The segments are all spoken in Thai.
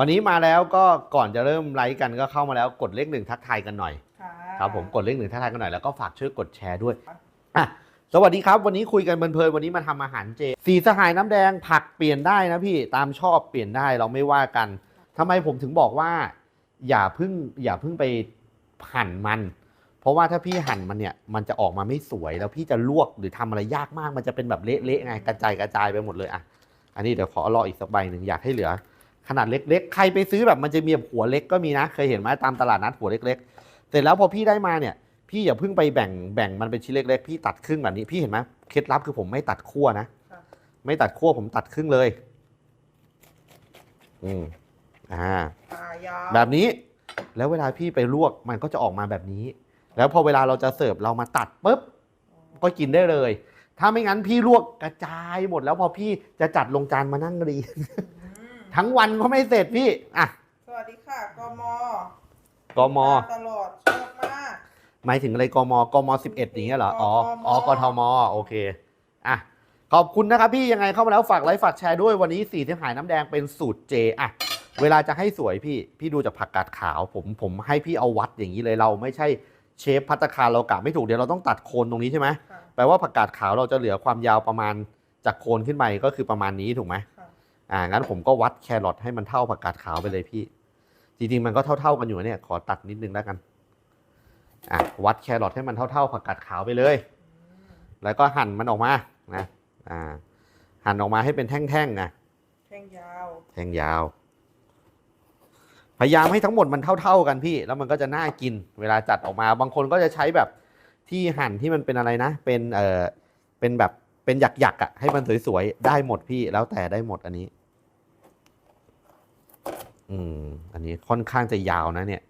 วันนี้มาแล้วก็ก่อนจะเริ่มไลฟ์กันก็เข้ามาแล้วกดเลขหนึ่งทักทายกันหน่อยค่ะครับผมกดเลขหนึ่งทักทายกันหน่อยแล้วก็ฝากช่วยกดแชร์ด้วยอะสวัสดีครับวันนี้คุยกันเพลินๆวันนี้มาทำอาหารเจ สีสหายน้ำแดงผักเปลี่ยนได้นะพี่ตามชอบเปลี่ยนได้เราไม่ว่ากันทำไมผมถึงบอกว่า อย่าเพิ่งอย่าเพิ่งไปหั่นมัน เพราะว่าถ้าพี่หั่นมันเนี่ยมันจะออกมาไม่สวยแล้วพี่จะลวกหรือทำอะไรยากมากมันจะเป็นแบบเละๆไงกระจายกระจายไปหมดเลยอะอันนี้เดี๋ยวขอรออีกสักใบหนึ่งอยากให้เหลือ ขนาดเล็กๆ ใครไปซื้อแบบมันจะมีแบบหัวเล็กก็มีนะ เคยเห็นไหมตามตลาดนัดหัวเล็กๆ เสร็จแล้วพอพี่ได้มาเนี่ย พี่อย่าเพิ่งไปแบ่งแบ่งมันเป็นชิ้นเล็กๆ พี่ตัดครึ่งแบบนี้ พี่เห็นไหมเคล็ดลับคือผมไม่ตัดขั้วนะ ไม่ตัดขั้วผมตัดครึ่งเลย อืม อ่าตายาวแบบนี้ แล้วเวลาพี่ไปลวกมันก็จะออกมาแบบนี้ แล้วพอเวลาเราจะเสิร์ฟเรามาตัดปุ๊บ ก็กินได้เลย ถ้าไม่งั้นพี่ลวกกระจายหมดแล้วพอพี่จะจัดลงจานมานั่งเรียนอืม ทั้งวันก็ไม่เสร็จพี่อะสวัสดีค่ะกมกมตลอดชอบมาก หมายถึงอะไรกมกมสิบเอ็ดอย่างเงี้ยเหรออ๋อกมอ๋อกทมโอเคอะขอบคุณนะครับพี่ยังไงเข้ามาแล้วฝากไลค์ฝากแชร์ด้วยวันนี้สีที่หายน้ำแดงเป็นสูตรเจอะเวลาจะให้สวยพี่ พี่ดูจากผักกาดขาวผมผมให้พี่เอาวัดอย่างนี้เลยเราไม่ใช่เชฟพัตตาคารเรากะไม่ถูกเดี๋ยวเราต้องตัดโคนตรงนี้ใช่ไหมค่ะแปลว่าผักกาดขาวเราจะเหลือความยาวประมาณจากโคนขึ้นไปก็คือประมาณนี้ถูกไหมค่ะ อ่างั้นผมก็วัดแครอทให้มันเท่าผักกาดขาวไปเลยพี่ จริงๆมันก็เท่าๆกันอยู่เนี่ย ขอตัดนิดนึงแล้วกันอะวัดแครอทให้มันเท่าๆผักกาดขาวไปเลยอืมแล้วก็หั่นมันออกมานะอ่าหั่นออกมาให้เป็นแท่งๆนะแท่งยาวแท่งยาว พยายามให้ทั้งหมดมันเท่าๆกันพี่ แล้วมันก็จะน่ากิน เวลาจัดออกมา บางคนก็จะใช้แบบที่หั่นที่มันเป็นอะไรนะ เป็นเอ่อเป็นแบบเป็นหยักๆอะให้มันสวยๆได้หมดพี่แล้วแต่ได้หมดอันนี้ อืม อันนี้ค่อนข้างจะยาวนะเนี่ย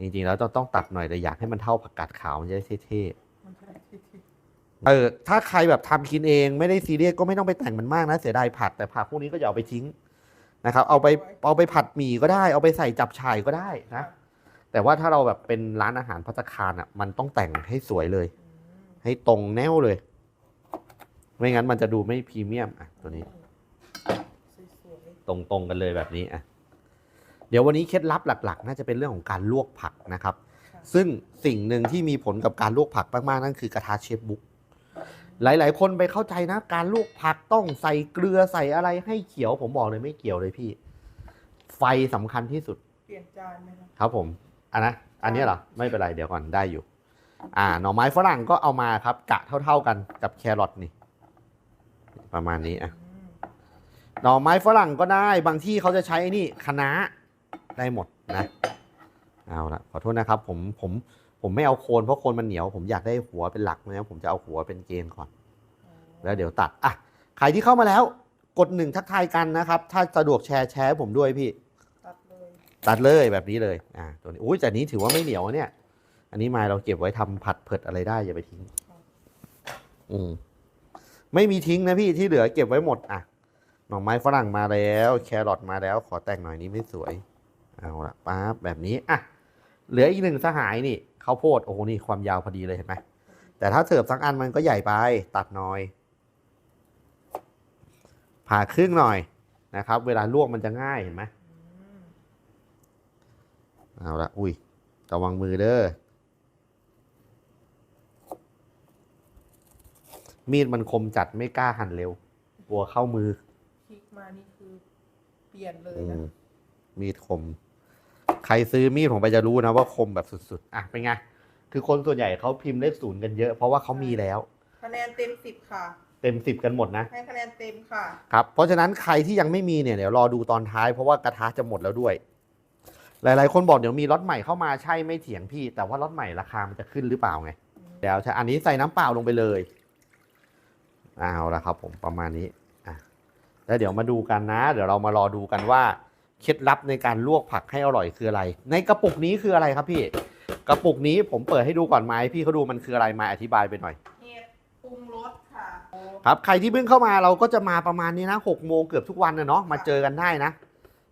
จริงๆแล้วต้องต้องตัดหน่อยแต่อยากให้มันเท่าผักกาดขาวมันจะได้เท่ๆมันใช่ที่ที่เออ ถ้าใครแบบทำกินเองไม่ได้ซีเรียสก็ไม่ต้องไปแต่งมันมากนะเสียดายผักแต่ผักพวกนี้ก็อย่าเอาไปทิ้งนะครับ เอาไปเอาไปผัดหมี่ก็ได้ เอาไปใส่จับฉ่ายก็ได้นะ แต่ว่าถ้าเราแบบเป็นร้านอาหารพัตตาคารอะ มันต้องแต่งให้สวยเลยอืมให้ตรงแนวเลย ไม่งั้นมันจะดูไม่พรีเมียมอะตัวนี้สวยตรงตรงๆกันเลยแบบนี้อะเดี๋ยววันนี้เคล็ดลับหลัก ๆ น่าจะเป็นเรื่องของการลวกผักนะครับๆค่ะซึ่งสิ่งหนึ่งที่มีผลกับการลวกผักมากๆนั่นคือกระทะเชฟบุ๊กหลาย ๆ คนไปเข้าใจนะการลวกผักต้องใส่เกลือใส่อะไรให้เขียวผมบอกเลยไม่เกี่ยวเลยพี่ ไฟสำคัญที่สุด เปลี่ยนจานไหมคะครับผมอันนะอันนี้เหรอไม่เป็นไรเดี๋ยวก่อนได้อยู่ อ่าหน่อไม้ฝรั่งก็เอามาครับกะเท่า ๆกันกับแครอทนี่ ประมาณนี้อะอืมหน่อไม้ฝรั่งก็ได้ บางที่เขาจะใช้ไอ้นี่คะน้า ได้หมดนะเอาละขอโทษนะครับผมผมผมไม่เอาโคนเพราะโคนมันเหนียว ผมอยากได้หัวเป็นหลักนะผมจะเอาหัวเป็นเกณฑ์ก่อน แล้วเดี๋ยวตัดอะใครที่เข้ามาแล้ว กดหนึ่งทักทายกันนะครับ ถ้าสะดวกแชร์แชร์ให้ผมด้วยพี่ ตัดเลยตัดเลยแบบนี้เลยอ่าตัวนี้อุ้ยแต่นี้ถือว่าไม่เหนียวเนี่ย อันนี้มาเราเก็บไว้ทำผัดเผ็ดอะไรได้อย่าไปทิ้ง อืมไม่มีทิ้งนะพี่ที่เหลือเก็บไว้หมดอะหน่อไม้ฝรั่งมาแล้ว แครอทมาแล้ว ขอแต่งหน่อยนี้ไม่สวย เอาละป๊าบแบบนี้อะเหลืออีกหนึ่งสหายนี่ข้าวโพดโอ้โหนี่ความยาวพอดีเลยเห็นไหมแต่ถ้าเสิร์ฟสักอันมันก็ใหญ่ไปตัดหน่อย ผ่าครึ่งหน่อยนะครับ เวลาลวกมันจะง่ายเห็นไหมอืมเอาละอุ้ยระวังมือเด้อมีดมันคมจัดไม่กล้าหั่นเร็วกลัวเข้ามือคลิกมานี่คือเปลี่ยนเลยอืนะ มมีดคม ใครซื้อมีดผมไปจะรู้นะว่าคมแบบสุดๆ อะเป็นไง คือคนส่วนใหญ่เขาพิมพ์เลขศูนย์กันเยอะเพราะว่าเขามีแล้ว คะแนนเต็มสิบค่ะ เต็มสิบกันหมดนะ ให้คะแนนเต็มค่ะ ครับ เพราะฉะนั้นใครที่ยังไม่มีเนี่ยเดี๋ยวรอดูตอนท้ายเพราะว่ากระทะจะหมดแล้วด้วย หลาย ๆ คนบอกเดี๋ยวมีล็อตใหม่เข้ามาใช่ไม่เถียงพี่ แต่ว่าล็อตใหม่ราคามันจะขึ้นหรือเปล่าไงเดี๋ยวใช่อันนี้ใส่น้ำเปล่าลงไปเลยเอาละครับ ผมประมาณนี้อะแล้วเดี๋ยวมาดูกันนะ เดี๋ยวเรามารอดูกันว่า เคล็ดลับในการลวกผักให้อร่อยคืออะไร ในกระปุกนี้คืออะไรครับพี่ กระปุกนี้ผมเปิดให้ดูก่อนไหมพี่เขาดูมันคืออะไรมาอธิบายไปหน่อยเห็ดปรุงรสค่ะครับใครที่เพิ่งเข้ามาเราก็จะมาประมาณนี้นะหกโมงเกือบทุกวันนะเนาะมาเจอกันได้นะ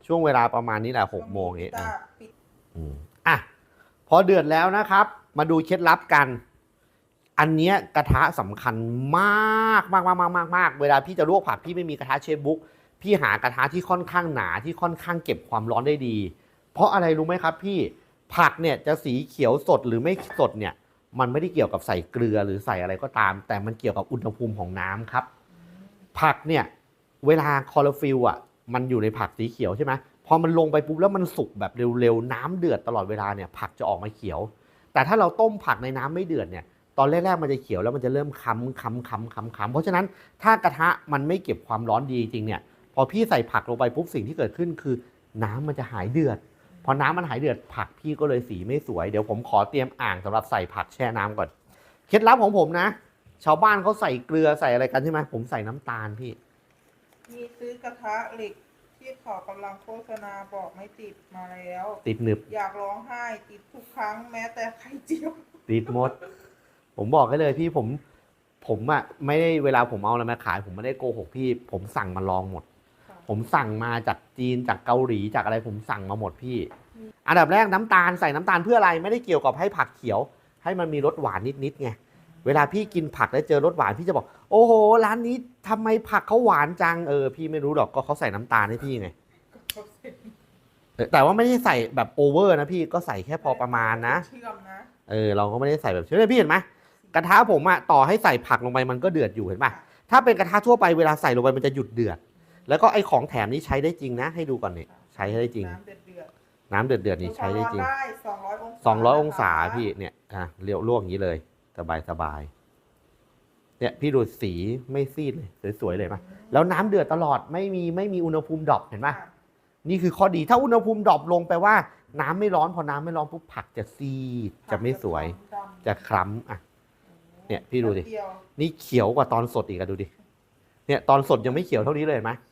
ช่วงเวลาประมาณนี้แหละหกโมงเองจ้ะปิดอืมอะพอเดือดแล้วนะครับ มาดูเคล็ดลับกัน อันเนี้ยกระทะสำคัญมากมากมากมากมากมากเวลาพี่จะลวกผักพี่ไม่มีกระทะเชฟบุ๊ก พี่หากระทะที่ค่อนข้างหนาที่ค่อนข้างเก็บความร้อนได้ดี เพราะอะไรรู้ไหมครับ พี่ผักเนี่ยจะสีเขียวสดหรือไม่สดเนี่ยมันไม่ได้เกี่ยวกับใส่เกลือหรือใส่อะไรก็ตาม แต่มันเกี่ยวกับอุณหภูมิของน้ำครับ ผักเนี่ยเวลาคอโรฟิลอะมันอยู่ในผักสีเขียวใช่ไหมพอมันลงไปปุ๊บแล้วมันสุกแบบเร็วๆน้ำเดือดตลอดเวลาเนี่ยผักจะออกมาเขียว แต่ถ้าเราต้มผักในน้ำไม่เดือดเนี่ยตอนแรกๆมันจะเขียวแล้วมันจะเริ่มค้ำค้ำค้ำค้ำค้ำเพราะฉะนั้นถ้ากระทะมันไม่เก็บความร้อนดีจริงเนี่ย พอพี่ใส่ผักลงไปปุ๊บสิ่งที่เกิดขึ้นคือ น้ำมันจะหายเดือดพอน้ำมันหายเดือดผักพี่ก็เลยสีไม่สวย เดี๋ยวผมขอเตรียมอ่างสำหรับใส่ผักแช่น้ำก่อน เคล็ดลับของผมนะ ชาวบ้านเขาใส่เกลือใส่อะไรกันใช่ไหมผมใส่น้ำตาลพี่ มีซื้อกระทะเหล็กที่เขากำลังโฆษณาบอกไม่ติดมาแล้ว ติดหนึบ อยากร้องไห้ติดทุกครั้งแม้แต่ไข่เจียว ติดหมด ผมบอกให้เลยพี่ผม ผมอะไม่ได้เวลาผมเอาอะไรมาขาย ผมไม่ได้โกหกพี่ ผมสั่งมาลองหมดค่ะ ผมสั่งมาจากจีนจากเกาหลีจากอะไรผมสั่งมาหมดพี่ อันดับแรกน้ำตาลใส่น้ำตาลเพื่ออะไรไม่ได้เกี่ยวกับให้ผักเขียว ให้มันมีรสหวานนิดๆไงเวลาพี่กินผักแล้วเจอรสหวานพี่จะบอก โอ้โหร้านนี้ทำไมผักเขาหวานจังเออพี่ไม่รู้หรอกก็เขาใส่น้ำตาลให้พี่ไงเออแต่ว่าไม่ได้ใส่แบบโอเวอร์นะพี่ก็ใส่แค่พอประมาณนะเชื่อมนะเออเราก็ไม่ได้ใส่แบบเชื่อพี่เห็นไหมกระทะผมอะต่อให้ใส่ผักลงไปมันก็เดือดอยู่เห็นปะถ้าเป็นกระทะทั่วไปเวลาใส่ลงไปมันจะหยุดเดือด แล้วก็ไอของแถมนี้ใช้ได้จริงนะ ให้ดูก่อนนี่ใช้ได้จริง น้ำเดือดเดือดน้ำเดือดเดือดๆนี่ใช้ได้จริงได้สองร้อยองศาสองร้อยองศานะคะพี่เนี่ยอะเลี้ยวลวกอย่างนี้เลย สบายสบายเนี่ยพี่ดูสีไม่ซีดเลยสวยๆเลยปะแล้วน้ำเดือดตลอดไม่มีไม่มีอุณหภูมิดรอปเห็นปะค่ะนี่คือข้อดีถ้าอุณหภูมิดรอปลงแปลว่าน้ำไม่ร้อนพอน้ำไม่ร้อนปุ๊บผักจะซีดจะไม่สวยดำจะคล้ำอะ เนี่ยพี่ดูดิแป๊บเยวนี่เขียวกว่าตอนสดอีกอะดูดิ เนี่ยตอนสดยังไม่เขียวเท่านี้เลยเห็นไหมใช่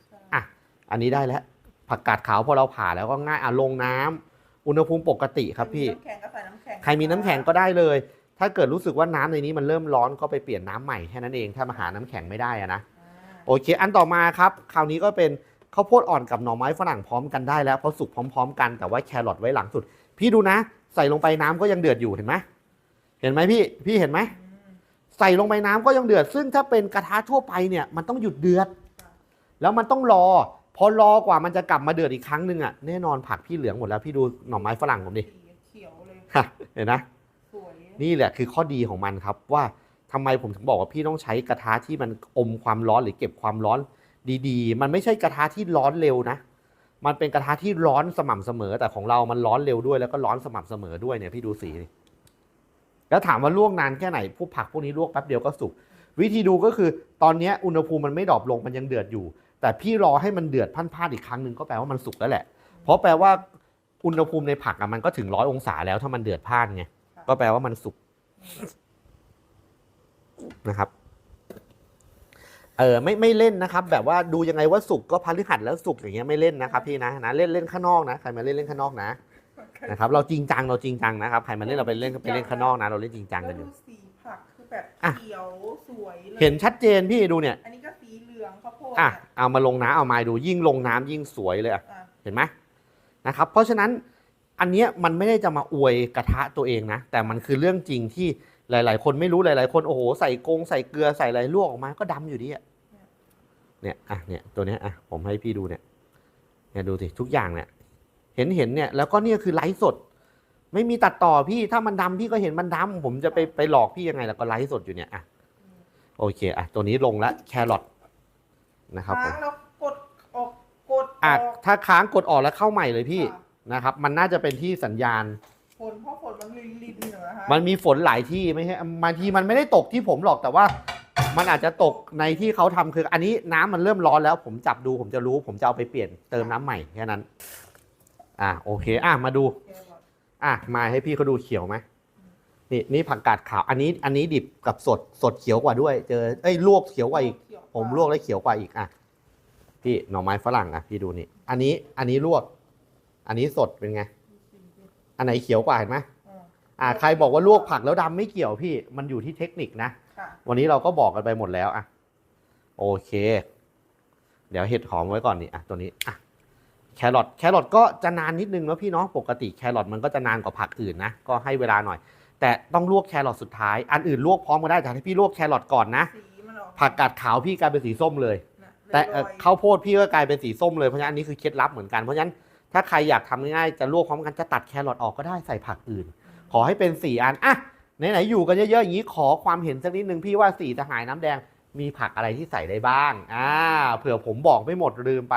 อะอันนี้ได้แล้วผักกาดขาวพอเราผ่าแล้วก็ง่ายอะลงน้ำอุณหภูมิปกติครับพี่ใมีน้ำแข็งก็ใส่น้ำแข็งใครมีน้ำแข็งก็ได้เลย ถ้าเกิดรู้สึกว่าน้ำในนี้มันเริ่มร้อนก็ไปเปลี่ยนน้ำใหม่แค่นั้นเอง ถ้ามาหาน้ำแข็งไม่ได้อะนะ อ่าโอเค อันต่อมาครับ คราวนี้ก็เป็นข้าวโพดอ่อนกับหน่อไม้ฝรั่งพร้อมกันได้แล้ว เพราะสุกพร้อม ๆ กัน แต่ว่าแครอทไว้หลังสุด พี่ดูนะ ใส่ลงไปน้ำก็ยังเดือดอยู่เห็นไหม เห็นไหมพี่ พี่เห็นไหม อืม ใส่ลงไปน้ำก็ยังเดือด ซึ่งถ้าเป็นกระทะทั่วไปเนี่ยมันต้องหยุดเดือด แล้วมันต้องรอ พอรอกว่ามันจะกลับมาเดือดอีกครั้งหนึ่งอะแน่นอนผักพี่เหลืองหมดแล้วพี่ดูหน่อไม้ฝรั่งผมดิสีเขียวเลยฮะเห็นนะสวยนี่แหละคือข้อดีของมันครับว่าทำไมผมถึงบอกว่าพี่ต้องใช้กระทะที่มันอมความร้อนหรือเก็บความร้อนดีๆ มันไม่ใช่กระทะที่ร้อนเร็วนะ มันเป็นกระทะที่ร้อนสม่ำเสมอ แต่ของเรามันร้อนเร็วด้วยแล้วก็ร้อนสม่ำเสมอด้วยเนี่ยพี่ดูสีนี่แล้วถามว่าลวกนานแค่ไหนพวกผักพวกนี้ลวกแป๊บเดียวก็สุกวิธีดูก็คือตอนเนี้ยอุณหภูมิมันไม่ดรอปลงมันยังเดือดอยู่ แต่พี่รอให้มันเดือดพันพาดอีกครั้งหนึ่งก็แปลว่ามันสุกแล้วแหละ เพราะแปลว่าอุณหภูมิในผักอะมันก็ถึงร้อยองศาแล้วถ้ามันเดือดพล่านไงก็แปลว่ามันสุกนะครับเออไม่ไม่เล่นนะครับ แบบว่าดูยังไงว่าสุกก็พฤหัสแล้วสุกอย่างเงี้ยไม่เล่นนะครับพี่นะนะเล่นเล่นข้างนอกนะใครมาเล่นเล่นข้างนอกนะนะครับเราจริงจังเราจริงจังนะครับใครมาเล่นเราไปเล่นไปเล่นข้างนอกนะ เราเล่นจริงจังแล้กัวนอดูยู่สีผักคือแบบอะเขียวสวยเลยเห็นชัดเจนพี่ดูเนี่ยอันนี้ก็สีเหลื องข้าวโพดอะเนี่ยเอามาลงน้ำเอามาดูยิ่งลงน้ำยิ่งสวยเลยอะอะเห็นไหมนะครับ เพราะฉะนั้นอันเนี้ยมันไม่ได้จะมาอวยกระทะตัวเองนะ แต่มันคือเรื่องจริงที่หลาย ๆ คนไม่รู้หลาย ๆ คนโอ้โหใส่กงใส่เกลือใส่อะไรลวกออกมาก็ดำอยู่ดีอะเนี่ยอะเนี่ยตัวเนี้ยอะผมให้พี่ดูเนี่ยเนี่ยดูสิทุกอย่างเนี่ย เห็นเห็นเนี่ยแล้วก็เนี่ยคือไลฟ์สด ไม่มีตัดต่อพี่ถ้ามันดำพี่ก็เห็นมันดำผมจะไปไปหลอกพี่ยังไงแล้วก็ไลฟ์สดอยู่เนี่ยอะโอเคอะตัวนี้ลงแล้วแครอท นะครับผมค้างแล้วกดออกกดออะอกถ้าค้างกดออกแล้วเข้าใหม่เลยพี่ค่ะนะครับ มันน่าจะเป็นที่สัญญาณ ฝนเพราะฝนมันลินลินเหนือฮะมันมีฝนหลายที่ไม่ใช่บางทีมันไม่ได้ตกที่ผมหรอกแต่ว่า มันอาจจะตกในที่เขาทำคือ อันนี้น้ำมันเริ่มร้อนแล้ว ผมจับดูผมจะรู้ ผมจะเอาไปเปลี่ยนเติมน้ำใหม่แค่นั้น อะโอเค อะมาดูแครอทอะมาให้พี่เขาดูเขียวไหมนี่นี่ผักกาดขาว อันนี้อันนี้ดิบกับสดสดเขียวกว่าด้วย เจอเอ้ยลวกเขียวกว่าอีก เขียผมลวกแล้วเขียวกว่าอีกอะพี่หน่อไม้ฝรั่งอะพี่ดูนี่ อันนี้อันนี้ลวก อันนี้สดเป็นไง อันไหนเขียวกว่าเห็นไหมอะอ่าใครบอกว่าลวกผักแล้วดำไม่เกี่ยวพี่ มันอยู่ที่เทคนิคนะค่ะวันนี้เราก็บอกกันไปหมดแล้วอะโอเค เดี๋ยวเห็ดหอมไว้ก่อนนี่อะตัวนี้อะแครอทแครอทก็จะนานนิดนึงเนาะพี่เนาะปกติแครอทมันก็จะนานกว่าผักอื่นนะก็ให้เวลาหน่อย แต่ต้องลวกแครอทสุดท้ายอันอื่นลวกพร้อมกันได้แต่ให้พี่ลวกแครอทก่อนนะสีมันออก ผักกาดขาวพี่กลายเป็นสีส้มเลยนะแต่เอ่อข้าวโพดพี่ก็กลายเป็นสีส้มเลยเพราะฉะนั้นอันนี้คือเคล็ดลับเหมือนกันเพราะฉะนั้นถ้าใครอยากทำง่ายๆจะลวกพร้อมกันจะตัดแครอทออกก็ได้ใส่ผักอื่น ขอให้เป็นสี่อันอะไหนๆอยู่กันเยอะๆอย่างนี้ขอความเห็นสักนิดนึงพี่ว่าสี่สหายน้ำแดงมีผักอะไรที่ใส่ได้บ้างอ่าเผื่อผมบอกไม่หมดลืมไป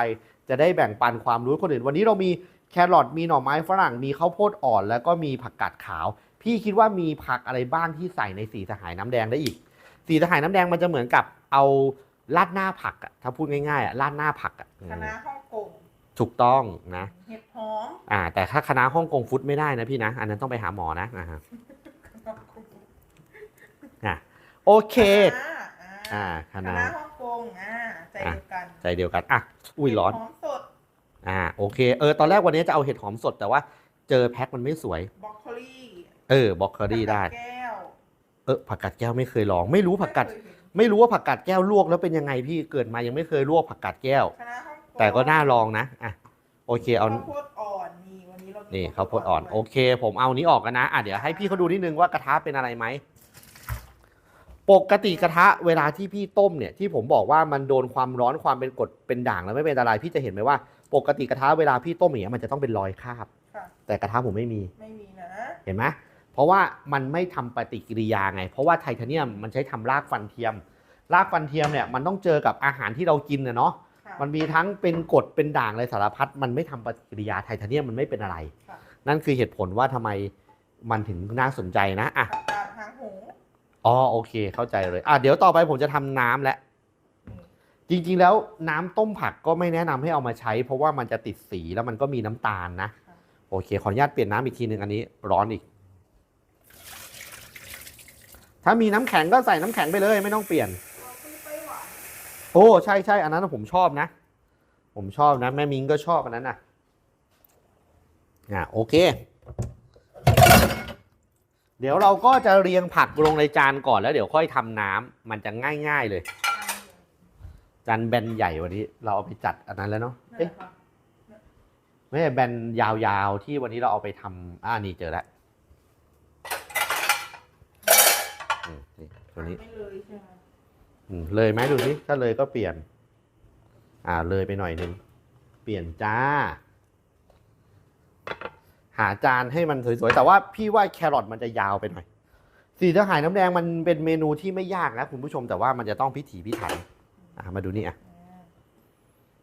จะได้แบ่งปันความรู้คนอื่น วันนี้เรามีแครอทมีหน่อไม้ฝรั่งมีข้าวโพดอ่อน แล้วก็มีผักกาดขาว พี่คิดว่ามีผักอะไรบ้างที่ใส่ในสีสหายน้ำแดงได้อีก สีสหายน้ำแดงมันจะเหมือนกับเอาราดหน้าผักอะถ้าพูดง่ายๆอะราดหน้าผักอะอืมคณะฮ่องกงถูกต้องนะเห็ดหอมอ่า แต่ถ้าคณะฮ่องกงฟุตไม่ได้นะพี่นะ อันนั้นต้องไปหาหมอนะนะฮะอะโอเคคณะอ่าคคณะณะฮ่องกงอ่าใจเดียวกันใจเดียวกันอะอุ้ยร้อนเห็ดหอมสดอ่าโอเคเออตอนแรกวันนี้จะเอาเห็ดหอมสดแต่ว่าเจอแพ็คมันไม่สวยบรอกโคลีเออ บล็อกเคอรี่ได้แก้ว เออผักกาดแก้วไม่เคยลอง ไม่รู้ผักกาดไม่เคยเห็นไม่รู้ว่าผักกาดแก้วลวกแล้วเป็นยังไงพี่เกิดมายังไม่เคยลวกผักกาดแก้ว คณะฮ่องกงแต่ก็น่าลองนะอะโอเคเอา ข้าวโพดอ่อนนี่วันนี้เรามีนี่ข้าวโพดอ่อนโอเค ผมเอานี้ออกกันนะอะเดี๋ยวให้พี่เขาดูนิดนึงว่ากระทะเป็นอะไรไหมปกติกระทะเวลาที่พี่ต้มเนี่ยที่ผมบอกว่ามันโดนความร้อนความเป็นกรดเป็นด่างแล้วไม่เป็นอะไรพี่จะเห็นไหมว่า ปกติกระทะเวลาพี่ต้มอย่างเงี้ยมันจะต้องเป็นรอยคราบ ค่ะแต่กระทะผมไม่มีไม่มีนะเห็นไหม เพราะว่ามันไม่ทำปฏิกิริยาไง เพราะว่าไทเทเนียมมันใช้ทำรากฟันเทียม รากฟันเทียมเนี่ยมันต้องเจอกับอาหารที่เรากินนะเนาะค่ะมันมีทั้งเป็นกรดเป็นด่างอะไรสารพัดมันไม่ทำปฏิกิริยาไทเทเนียมมันไม่เป็นอะไรค่ะนั่นคือเหตุผลว่าทำไมมันถึงน่าสนใจนะอะผักกาดหางหงอ๋อโอเคเข้าใจเลยอะเดี๋ยวต่อไปผมจะทำน้ำแล้วจริงๆแล้วน้ำต้มผักก็ไม่แนะนำให้เอามาใช้ เพราะว่ามันจะติดสีแล้วมันก็มีน้ำตาลนะ โอเคขออนุญาตเปลี่ยนน้ำอีกทีหนึ่งอันนี้ร้อนอีก ถ้ามีน้ำแข็งก็ใส่น้ำแข็งไปเลยไม่ต้องเปลี่ยนเราซื้อไต้หวันโอ้ใช่ใช่อันนั้นผมชอบนะ ผมชอบนะ แม่มิงก็ชอบอันนั้นนะอะโอเค เดี๋ยวเราก็จะเรียงผักลงในจานก่อนแล้วเดี๋ยวค่อยทำน้ำมันจะง่ายๆเลย จานแบนใหญ่วันนี้ เราเอาไปจัดอันนั้นแล้วเนาะนั่นแหเอ๊ะละค่ะไม่ใช่แบนยาวๆที่วันนี้เราเอาไปทำอ่านี่เจอแล้วอืม นี่ตัวนี้ไม่เลยใช่ไหมอืมเลยไหมดูสิถ้าเลยก็เปลี่ยน อ่าเลยไปหน่อยหนึง เปลี่ยนจ้า หาจานให้มันสวยๆ แต่ว่าพี่ว่าแครอทมันจะยาวไปหน่อย สีทหารน้ำแดงมันเป็นเมนูที่ไม่ยากนะคุณผู้ชมแต่ว่ามันจะต้องพิถีพิถันอะมาดูนี่อะ อ่า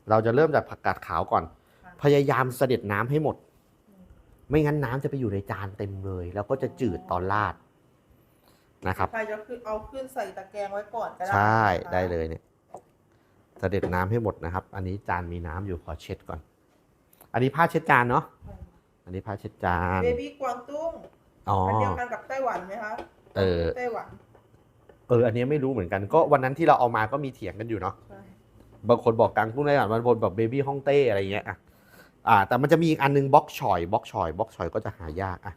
เราจะเริ่มจากผักกาดขาวก่อนค่ะพยายามเสด็จน้ำให้หมด ไม่งั้นน้ำจะไปอยู่ในจานเต็มเลย แล้วก็จะจืดตอนราด นะครับใครจะขึ้นเอาขึ้นใส่ตะแกรงไว้ก่อนก็ได้ใช่นะคะได้เลยเนี่ยเสด็จน้ำให้หมดนะครับ อันนี้จานมีน้ำอยู่ขอเช็ดก่อน อันนี้ผ้าเช็ดจานเนาะอันนี้ผ้าเช็ดจานเบบี้กวางตุ้งอ๋ออันเดียวกันกับไต้หวันไหมคะเออไต้หวันเอออันนี้ไม่รู้เหมือนกันก็วันนั้นที่เราเอามาก็มีเถียงกันอยู่เนาะใช่บางคนบอกกังกุ้งได้ก่อนบางคนแบบเบบี้ฮ่องเต้อะไรเงี้ยอะอ่าแต่มันจะมีอีกอันนึงบล็อกชอยบล็อกชอยบล็อกชอยก็จะหายากอะ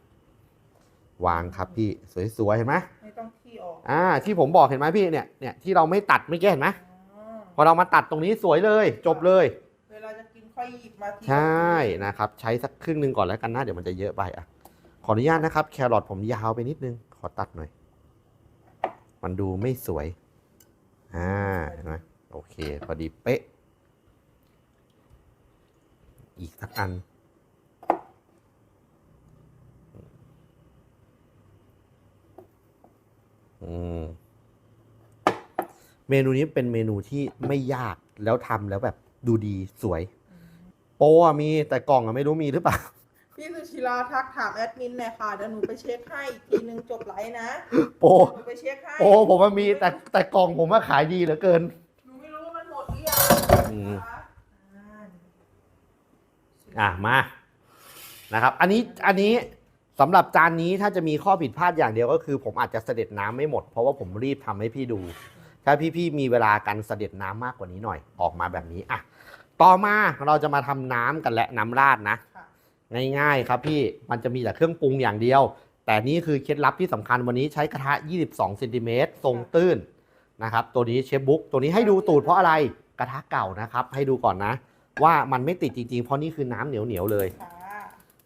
วางครับพี่สวยๆเห็นไหมไม่ต้องขี้ออกอ่าที่ผมบอกเห็นไหมพี่เนี่ยเนี่ยที่เราไม่ตัดไม่แก้เห็นไหมอ๋อพอเรามาตัดตรงนี้สวยเลย จบเลย เวลาจะกินค่อยหยิบมาทีละใช่ชิ้นนะครับ ใช้สักครึ่งหนึ่งก่อนแล้วกันนะเดี๋ยวมันจะเยอะไปอะขออนุญาตนะครับ แครอทผมยาวไปนิดนึง ขอตัดหน่อย มันดูไม่สวยอ่าเห็นไหมโอเคพอดีเป๊ะ อีกสักอัน อืม เมนูนี้เป็นเมนูที่ไม่ยากแล้วทำแล้วแบบดูดีสวย โปรอะมีแต่กล่องอะไม่รู้มีหรือเปล่า พี่สุชิราทักถามแอดมินหน่อยค่ะเดี๋ยวหนูไปเช็คให้อีกทีนึงจบไลฟ์นะโปรหนูไปเช็คให้โปรผมว่ามีแต่แต่กล่องผมว่าขายดีเหลือเกิน หนูไม่รู้ว่ามันหมดหรือยังอืม นะคะอ่าอะมานะครับ อันนี้อันนี้ สำหรับจานนี้ถ้าจะมีข้อผิดพลาดอย่างเดียวก็คือ ผมอาจจะเสด็จน้ำไม่หมด เพราะว่าผมรีบทำให้พี่ดู ถ้าพี่ๆมีเวลากันเสด็จน้ำมากกว่านี้หน่อยออกมาแบบนี้อะต่อมาเราจะมาทำน้ำกันและน้ำราดนะค่ะง่ายๆครับพี่มันจะมีแต่เครื่องปรุงอย่างเดียว แต่นี่คือเคล็ดลับที่สำคัญวันนี้ใช้กระทะ 22เซนติเมตรทรงตื้นนะครับตัวนี้เชฟบุ๊กตัวนี้ให้ดูตูดเพราะอะไรกระทะเก่านะครับ ให้ดูก่อนนะ ว่ามันไม่ติดจริงๆ เพราะนี่คือน้ำเหนียวๆเลย ค่ะ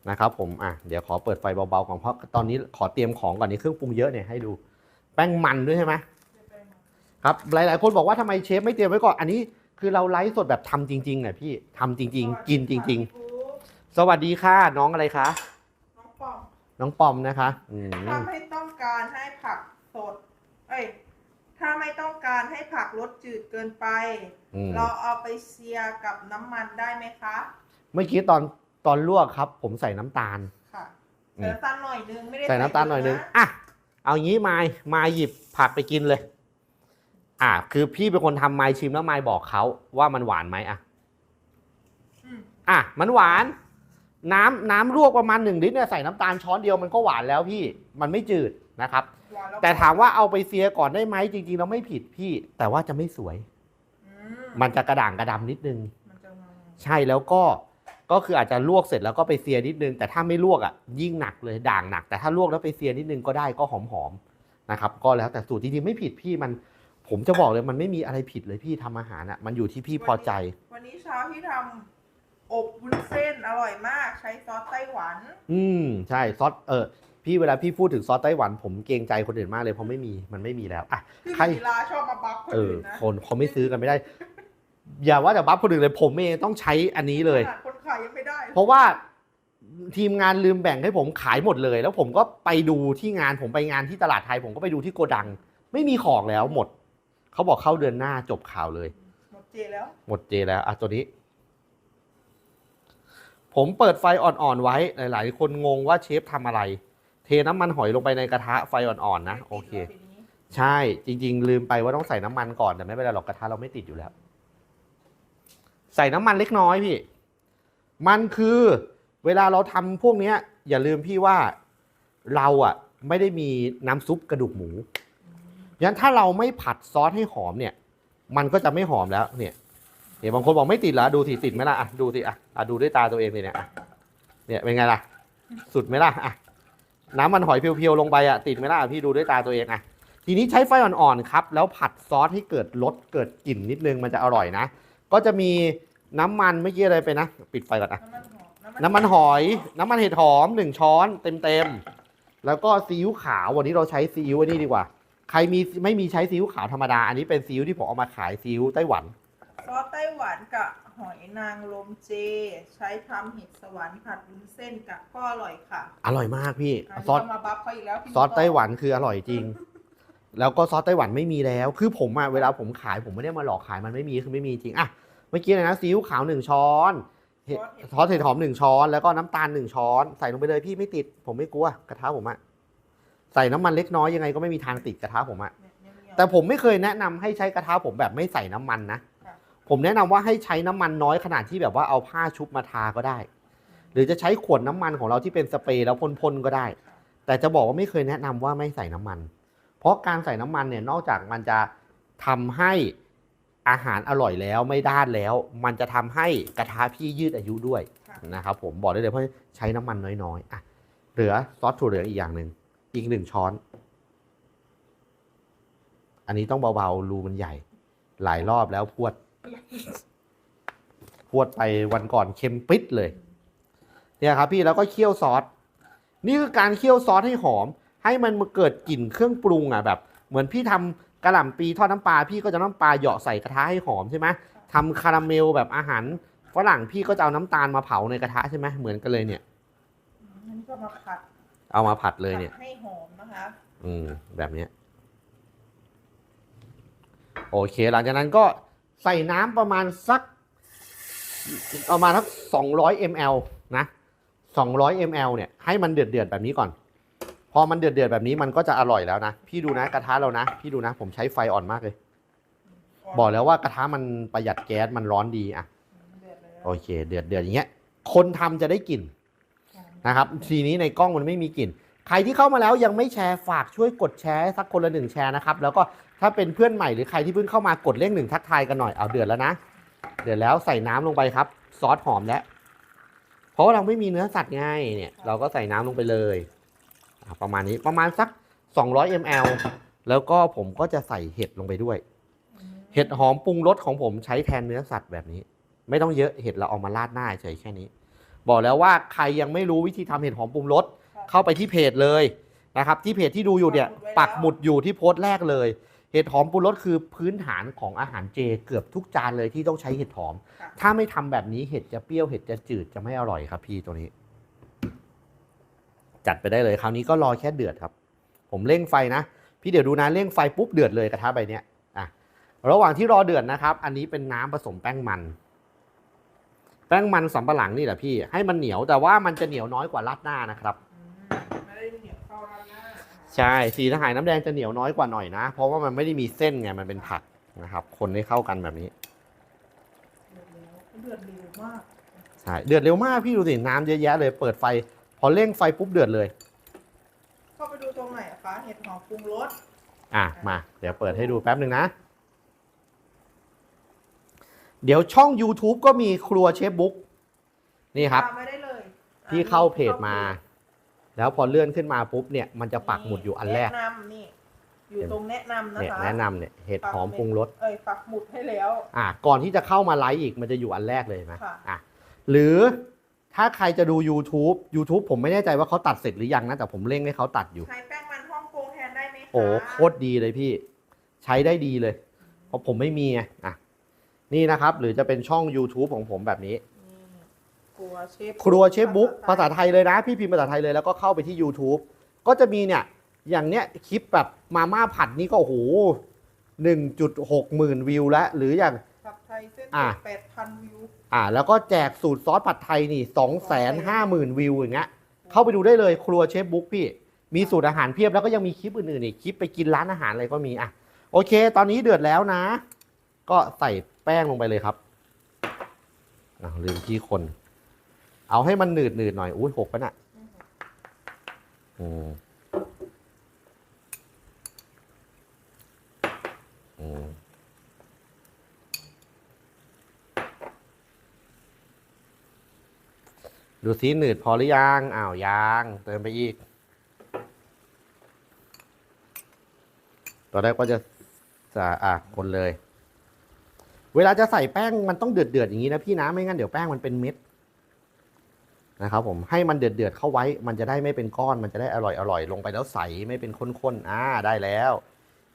นะครับผมอะเดี๋ยวขอเปิดไฟเบาๆก่อนเพราะตอนนี้ขอเตรียมของก่อนนี่เครื่องปรุงเยอะเนี่ยให้ดูแป้งมันด้วยใช่ไหมครับหลายๆ คนบอกว่าทำไมเชฟไม่เตรียมไว้ก่อนอันนี้คือเราไลฟ์สดแบบทำจริงๆอะพี่ทำจริง ๆ กินจริงๆๆสวัสดีค่ะน้องอะไรคะน้องปองน้องปอมนะคะอืมถ้าไม่ต้องการให้ผักสดเอ้ยถ้าไม่ต้องการให้ผักรสจืดเกินไปอืมเราเอาไปเซียกับน้ำมันได้ไหมคะเมื่อกี้ตอน ตอนลวกครับ ผมใส่น้ำตาล ค่ะอืม ใส่น้ำตาลหน่อยนึงไม่ได้ใส่น้ำตาลหน่อยนึงเะอะเอางี้มายมายหยิบผักไปกินเลย อะคือพี่เป็นคนทำมายชิมแล้วมายบอกเขาว่ามันหวานไหมอะ อืมอะมันหวาน น้ำน้ำลวกประมาณหนึ่งลิตรเนี่ยใส่น้ำตาลช้อนเดียวมันก็หวานแล้วพี่มันไม่จืดนะครับ หวานล้วแต่ถามว่าเอาไปเซียก่อนได้ไหมจริงๆเราไม่ผิดพี่ แต่ว่าจะไม่สวย อืมันจะกระด่างกระดำนิดนึง มันจะงงใช่แล้วก็ ก็คืออาจจะลวกเสร็จแล้วก็ไปเซียนิดนึง แต่ถ้าไม่ลวกอะยิ่งหนักเลยด่างหนัก แต่ถ้าลวกแล้วไปเซียนิดนึงก็ได้ก็หอมๆนะครับก็แล้วแต่สูตรจริงๆไม่ผิดพี่มัน ผมจะบอกเลยมันไม่มีอะไรผิดเลยพี่ทำอาหารอะมันอยู่ที่พี่พอใจ วันนี้เช้าที่ทำอบวุ้นเส้นอร่อยมากใช้ซอสไต้หวัน อืมใช่ซอสเออพี่เวลาพี่พูดถึงซอสไต้หวัน ผมเกรงใจคนอื่นมากเลยเพราะไม่มีมันไม่มีแล้วอะคือใครลีลาชอบมาบัฟคนเอออื่นนะคนเขาไม่ซื้อกันไม่ได้ อย่าว่าแต่บัฟคนอื่นเลยผมเองต้องใช้อันนี้เลย ขนาดคน ขายยังไม่ได้ เพราะว่าทีมงานลืมแบ่งให้ผมขายหมดเลย แล้วผมก็ไปดูที่งานผมไปงานที่ตลาดไทย ผมก็ไปดูที่โกดัง ไม่มีของแล้วหมด เขาบอกเข้าเดือนหน้าจบข่าวเลย หมดเจแล้ว หมดเจแล้วอะตัวนี้ ผมเปิดไฟอ่อนๆไว้ หลาย ๆ คนงงว่าเชฟทำอะไร เทน้ำมันหอยลงไปในกระทะไฟอ่อนๆนะโอเคทีนี้ใช่จริง ๆ ลืมไปว่าต้องใส่น้ำมันก่อนแต่ไม่เป็นไรหรอกกระทะเราไม่ติดอยู่แล้ว ใส่น้ำมันเล็กน้อยพี่ มันคือเวลาเราทำพวกเนี้ยอย่าลืมพี่ว่าเราอะไม่ได้มีน้ำซุปกระดูกหมูยันถ้าเราไม่ผัดซอสให้หอมเนี่ย มันก็จะไม่หอมแล้วเนี่ยเดี๋ยวบางคนบอกไม่ติดเหรอดูสิติดไหมล่ะอะดูสิอะอะดูด้วยตาตัวเองเลยเนี่ยเนี่ยเป็นไงล่ะ สุดไหมล่ะอะน้ำมันหอยเพียวๆลงไปอะติดไหมล่ะพี่ดูด้วยตาตัวเองอะทีนี้ใช้ไฟอ่อนๆครับ แล้วผัดซอสให้เกิดรสเกิดกลิ่นนิดนึงมันจะอร่อยนะ ก็จะมี น้ำมันเมื่อกี้อะไรไปนะ ปิดไฟก่อนอะน้ำมันหอมน้ำมันหอย น้ำมันเห็ดหอมหนึ่งช้อนเต็มๆแล้วก็ซีอิ๊วขาววันนี้เราใช้ซีอิ๊วอันนี้ดีกว่า ใครมีไม่มีใช้ซีอิ๊วขาวธรรมดา อันนี้เป็นซีอิ๊วที่ผมเอามาขายซีอิ๊วไต้หวัน ซอสไต้หวันกับหอยนางรมเจ ใช้ทำเห็ดสวรรค์ผัดวุ้นเส้นกับก็อร่อยค่ะอร่อยมากพี่อันนี้ซอสก็มาบัฟเขาอีกแล้วพี่ซอสไต้หวันคืออร่อยจริง แล้วก็ซอสไต้หวันไม่มีแล้ว คือผมอะเวลาผมขายผมไม่ได้มาหลอกขายมันไม่มีคือไม่มีจริงอะ เมื่อกี้เลยนะซีอิ๊วขาวหนึ่งช้อนเห็ดซอสเห็ดหอมหนึ่งช้อน แล้วก็น้ำตาลหนึ่งช้อน ใส่ลงไปเลยพี่ไม่ติด ผมไม่กลัวกระทะผมอะใส่น้ำมันเล็กน้อยยังไงก็ไม่มีทางติดกระทะผมอะเนี่ยเนี่ยเนี่ยแต่ผมไม่เคยแนะนำให้ใช้กระทะผมแบบไม่ใส่น้ำมันนะค่ะผมแนะนำว่าให้ใช้น้ำมันน้อยขนาดที่แบบว่าเอาผ้าชุบมาทาก็ได้ หรือจะใช้ขวดน้ำมันของเราที่เป็นสเปรย์แล้วพ่นๆก็ได้ แต่จะบอกว่าไม่เคยแนะนำว่าไม่ใส่น้ำมัน เพราะการใส่น้ำมันเนี่ยนอกจากมันจะทำให้ อาหารอร่อยแล้วไม่ด้านแล้ว มันจะทำให้กระทะพี่ยืดอายุด้วยค่ะนะครับผมบอกได้เลยเพราะใช้น้ำมันน้อยๆอะเหลือซอสถั่วเหลืองอีกอย่างหนึ่งอีกหนึ่งช้อน อันนี้ต้องเบาๆรูมันใหญ่ หลายรอบแล้วพวด พวดไปวันก่อนเค็มปิดเลย เนี่ยครับพี่แล้วก็เคี่ยวซอสนี่คือการเคี่ยวซอสให้หอม ให้มันมาเกิดกลิ่นเครื่องปรุงอะแบบ เหมือนพี่ทำ กระหล่ำปีทอดน้ำปลาพี่ก็จะน้ำปลาเหยาะใส่กระทะให้หอมใช่ไหมทำคาราเมลแบบอาหารฝรั่งพี่ก็จะเอาน้ำตาลมาเผาในกระทะใช่ไหมเหมือนกันเลยเนี่ยอืมอันนี้ก็มาผัดเอามาผัดเลยเนี่ย ผัดให้หอมนะคะ อืมแบบเนี้ยโอเค หลังจากนั้นก็ใส่น้ำประมาณสักประมาณสักสองร้อยมลนะสองร้อยมลเนี่ยให้มันเดือดเดือดๆแบบนี้ก่อน พอมันเดือดเดือดๆแบบนี้มันก็จะอร่อยแล้วนะ พี่ดูนะกระทะเรานะ พี่ดูนะ ผมใช้ไฟอ่อนมากเลย บอกแล้วว่ากระทะมันประหยัดแก๊สมันร้อนดีอะโอเค เดือดเดือดอย่างเงี้ย คนทำจะได้กลิ่นนะครับ ทีนี้ในกล้องมันไม่มีกลิ่น ใครที่เข้ามาแล้วยังไม่แชร์ฝากช่วยกดแชร์สักคนละหนึ่งแชร์นะครับ แล้วก็ถ้าเป็นเพื่อนใหม่หรือใครที่เพิ่งเข้ามากดเลขหนึ่งทักทายกันหน่อย เอาเดือดแล้วนะ เดือดแล้วใส่น้ำลงไปครับ ซอสหอมแล้ว เพราะว่าเราไม่มีเนื้อสัตว์ไงเนี่ย เราก็ใส่น้ำลงไปเลย ประมาณนี้ประมาณสัก 200 ml แล้วก็ผมก็จะใส่เห็ดลงไปด้วยอืมเห็ดหอมปรุงรสของผมใช้แทนเนื้อสัตว์แบบนี้ ไม่ต้องเยอะเห็ดเราเอามาราดหน้าเฉยแค่นี้ บอกแล้วว่าใครยังไม่รู้วิธีทำเห็ดหอมปรุงรสเข้าไปที่เพจเลยนะครับ ที่เพจที่ดูอยู่เนี่ยปักหมุดอยู่ที่โพสต์แรกเลย เห็ดหอมปรุงรสคือพื้นฐานของอาหารเจเกือบทุกจานเลยที่ต้องใช้เห็ดหอมค่ะถ้าไม่ทำแบบนี้เห็ดจะเปรี้ยวเห็ดจะจืดจะไม่อร่อยครับพี่ตัวนี้ จัดไปได้เลย คราวนี้ก็รอแค่เดือดครับ ผมเร่งไฟนะ พี่เดี๋ยวดูนะเร่งไฟปุ๊บเดือดเลยกระทะใบเนี้ยอะระหว่างที่รอเดือดนะครับ อันนี้เป็นน้ำผสมแป้งมัน แป้งมันสำปะหลังนี่แหละพี่ ให้มันเหนียวแต่ว่ามันจะเหนียวน้อยกว่าราดหน้านะครับอืมไม่ได้เหนียวเข้าร้านหน้านะคะใช่สีทหารน้ำแดงจะเหนียวน้อยกว่าหน่อยนะ เพราะว่ามันไม่ได้มีเส้นไงมันเป็นผักนะครับ คนให้เข้ากันแบบนี้เดือดเร็วเดือดเร็วมากใช่เดือดเร็วมากพี่ดูสิน้ำเยอะแยะเลยเปิดไฟ พอเร่งไฟปุ๊บเดือดเลย เข้าไปดูตรงไหนอะคะเห็ดหอมปรุงรสอะมา เดี๋ยวเปิดให้ดูแป๊บหนึ่งนะ เดี๋ยวช่อง YouTube ก็มีครัวเชฟบุ๊กนี่ครับ ตามไม่ได้เลยอะพี่เข้าเพจมา แล้วพอเลื่อนขึ้นมาปุ๊บเนี่ยมันจะปักหมุดอยู่อันแรก แนะนำนี่อยู่ตรงแนะนำนะเนี่ยคะแนะนำเนี่ยเห็ดหอมปรุงรสเอ้ยปักหมุดให้แล้ว อะก่อนที่จะเข้ามาไลฟ์อีกมันจะอยู่อันแรกเลยนะค่ะ อะหรือ ถ้าใครจะดู YouTube YouTube ผมไม่แน่ใจว่าเขาตัดเสร็จหรือยังนะ แต่ผมเร่งให้เขาตัดอยู่ ใช้แป้งมันฮ่องกงแทนได้ไหมคะโอ้โคตรดีเลยพี่ ใช้ได้ดีเลย เพราะผมไม่มีไงอะนี่นะครับ หรือจะเป็นช่อง YouTube ของผมแบบนี้นี่ครัวเชฟครัวเชฟบุ๊กภาษาไทยเลยนะ พี่พิมพ์ภาษาไทยเลยแล้วก็เข้าไปที่ YouTube ก็จะมีเนี่ยอย่างเนี้ยคลิปแบบมาม่าผัดนี่ก็โอ้โหหนึ่งจุดหกหมื่นวิวแล้วหรืออย่างผัดไท ยเส้นอะ แปดพันวิวอ่า แล้วก็แจกสูตรซอสผัดไทยนี่สองแสนห้าหมื่นวิวอย่างเงี้ย เข้าไปดูได้เลยครัวเชฟบุ๊กพี่ มีสูตรอาหารเพียบแล้วก็ยังมีคลิปอื่นๆอีกคลิปไปกินร้านอาหารอะไรก็มีอะโอเค ตอนนี้เดือดแล้วนะ ก็ใส่แป้งลงไปเลยครับอะลืมที่คน เอาให้มันหนืดหนืดๆหน่อยอุ้ยหกปะน่ะอืมอืม ดูซิหนืดพอหรือยังอ้าวยังเติมไปอีก ตอนแรกก็จะจะอะคนเลย เวลาจะใส่แป้งมันต้องเดือดเดือดอย่างนี้นะพี่นะไม่งั้นเดี๋ยวแป้งมันเป็นเม็ดนะครับผมให้มันเดือดเดือดเข้าไว้ มันจะได้ไม่เป็นก้อนมันจะได้อร่อยอร่อยลงไปแล้วใสไม่เป็นข้นๆอ่าได้แล้ว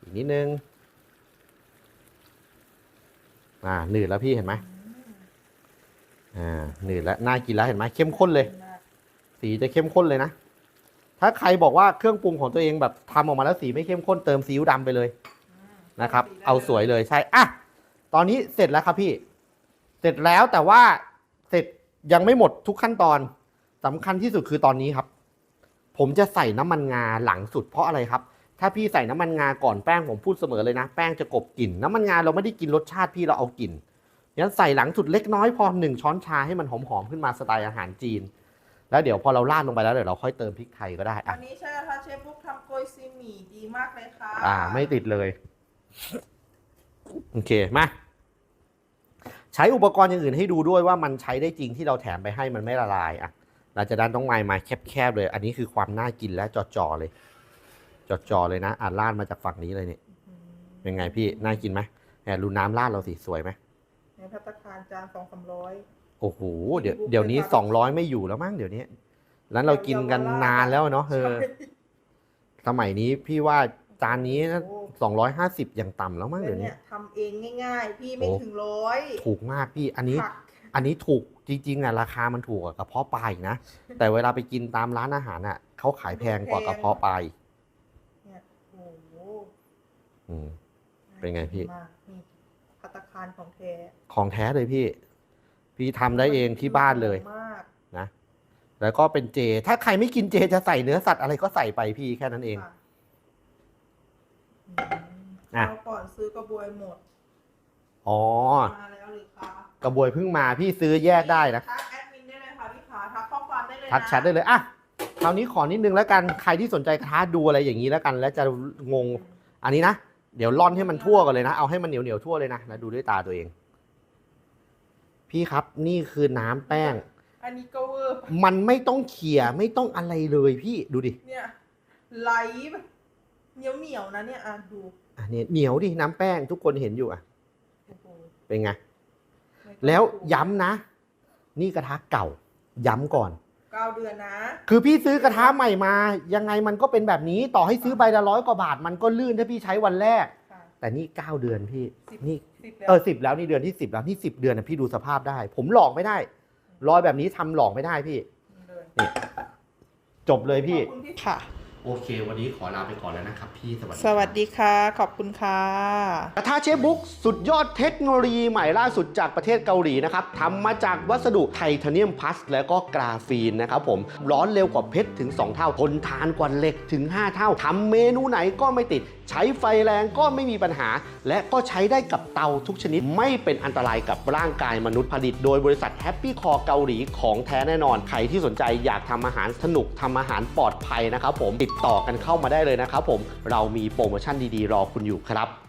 อีกนิดนึงอ่าหนืดแล้วพี่เห็นไหม อ่าหนืดแล้วน่ากินแล้วเห็นไหมเข้มข้นเลย สีจะเข้มข้นเลยนะ ถ้าใครบอกว่าเครื่องปรุงของตัวเองแบบทำออกมาแล้วสีไม่เข้มข้นเติมซีอิ๊วดำไปเลยนะครับ เอาสวยเลยใช่อะตอนนี้เสร็จแล้วครับพี่ เสร็จแล้วแต่ว่าเสร็จยังไม่หมดทุกขั้นตอนสำคัญที่สุดคือตอนนี้ครับ ผมจะใส่น้ำมันงาหลังสุดเพราะอะไรครับ ถ้าพี่ใส่น้ำมันงาก่อนแป้งผมพูดเสมอเลยนะ แป้งจะกลบกลิ่นน้ำมันงาเราไม่ได้กินรสชาติพี่เราเอากลิ่น งั้นใส่หลังสุดเล็กน้อยพอหนึ่งช้อนชาให้มันหอมๆขึ้นมาสไตล์อาหารจีน แล้วเดี๋ยวพอเราราดลงไปแล้วเดี๋ยวเราค่อยเติมพริกไทยก็ได้อัอะนนี้ใช่ค่ะเชฟบุ๊กทำโกยซีหมี่ดีมากเลยค่ะอ่า ไม่ติดเลย โอเคมาใช้อุปกรณ์อย่างอื่นให้ดูด้วยว่ามันใช้ได้จริงที่เราแถมไปให้มันไม่ละลายอะหลังจากนั้นต้องไม้มาแคบๆเลย อันนี้คือความน่ากินและจ่อๆเลยจ่อๆเลยนะอ่าราดมาจากฝั่งนี้เลยเนี่ยอืมเป็นไงพี่น่ากินไหมแหมรูน้ำราดเราสิสวยไหม ในพัตตาคารจานสองสามร้อย โอ้โหเดี๋ยวเดี๋ยวนี้สองร้อยไม่อยู่แล้วมั้งเดี๋ยวนี้แล้วเรากินกันนานแล้วเนาะเออสมัยนี้พี่ว่าจานนี้สองร้อยห้าสิบอย่างต่ำแล้วมั้งเดี๋เดี๋ยยววนี้นี้ทำเองง่ายๆ พี่ไม่โอ้ถึงร้อยถูกมากพี่อันนี้ ผักอันนี้ถูกจริงๆอะราคามันถูกกว่ากระเพาะปลาอีกนะ แต่เวลาไปกินตามร้านอาหารอะเขาขายแพงกว่ากระเพาะปลาอีกเนี่ยโอ้โหอืม เป็นไงพี่ มากนี่พั ตตาคารของแท้ของแท้เลยพี่ พี่ทำได้เองที่บ้านเลยมากนะ แล้วก็เป็นเจ ถ้าใครไม่กินเจจะใส่เนื้อสัตว์อะไรก็ใส่ไปพี่แค่นั้นเอง ค่ะอืมอะเอาก่อนซื้อกระบวยหมด อ๋อ มาแล้วหรือคะกระบวยเพิ่งมาพี่ซื้อแยกได้นะ ทักแอดมินได้เลยค่ะพี่ขาทักข้อความได้เลยนะทักแชทได้เลย อะ คราวนี้ขอนิดนึงแล้วกัน ใครที่สนใจกระทะดูอะไรอย่างนี้แล้วกัน แล้วจะงง อันนี้นะ เดี๋ยวร่อนให้มันทั่วกันเลยนะ เอาให้มันเหนียวเหนียวๆทั่วเลยนะ แล้วดูด้วยตาตัวเอง พี่ครับนี่คือน้ำแป้ง อันนี้ก็เวอร์มันไม่ต้องเขี่ยไม่ต้องอะไรเลยพี่ดูดิ เนี่ยไหลแบบเหนียวเหนียวๆนะเนี่ยอะดูอันนี้เหนียวดิน้ำแป้งทุกคนเห็นอยู่อะโอ้โหเป็นไงไม่ต้องแล้วดูย้ำนะ นี่กระทะเก่า ย้ำก่อน เก้าเดือนนะ คือพี่ซื้อกระทะใหม่มา ยังไงมันก็เป็นแบบนี้ต่อให้ซื้อใบละร้อยกว่าบาท มันก็ลื่นถ้าพี่ใช้วันแรก ค่ะแต่นี่9เดือนพี่สิบนี่ สิบแล้วเออสิบแล้วนี่เดือนที่สิบแล้วนี่สิบเดือนนะพี่ดูสภาพได้ ผมหลอกไม่ได้รอยแบบนี้ทำหลอกไม่ได้พี่เลยจบเลยพี่ ขอบคุณพี่ ค่ะ โอเค วันนี้ขอลาไปก่อนแล้วนะครับพี่ สวัสดีสวัสดีค่ะ ขอบคุณค่ะกระทะเชฟบุ๊กสุดยอดเทคโนโลยีใหม่ล่าสุดจากประเทศเกาหลีนะครับทำมาจากวัสดุไทเทเนียมพลัสแล้วก็กราฟีนนะครับผม ร้อนเร็วกว่าเพชรถึง 2 เท่า ทนทานกว่าเหล็กถึง 5 เท่าทำเมนูไหนก็ไม่ติดใช้ไฟแรงก็ไม่มีปัญหา และก็ใช้ได้กับเตาทุกชนิดไม่เป็นอันตรายกับร่างกายมนุษย์ผลิต โดยบริษัทแฮปปี้คอเกาหลีของแท้แน่นอน ใครที่สนใจอยากทำอาหารสนุกทำอาหารปลอดภัยนะครับผมติดต่อกันเข้ามาได้เลยนะครับผมเรามีโปรโมชั่นดีๆ รอคุณอยู่ครับ